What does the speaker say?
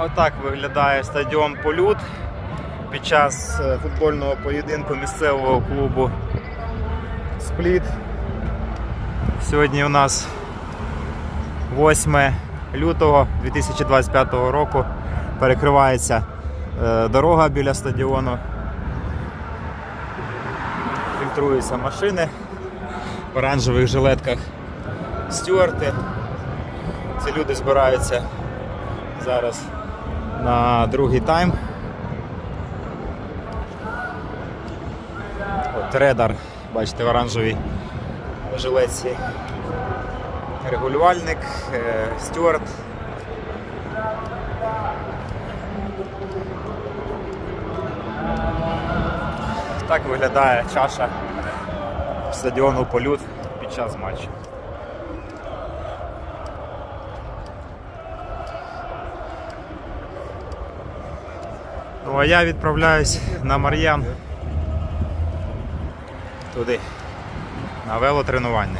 Отак виглядає стадіон Полют під час е, футбольного поєдинку місцевого клубу Спліт. Сьогодні у нас 8 лютого 2025 року. Перекривається е, дорога біля стадіону. Фільтруються машини в оранжевих жилетках стюарти. Ці люди збираються зараз на другий тайм. От редар, бачите, в оранжевій жилетці. Регулювальник, е, стюарт. Так виглядає чаша стадіону Полют під час матчу. Ну а я відправляюсь на Мар'ян туди, на велотренування.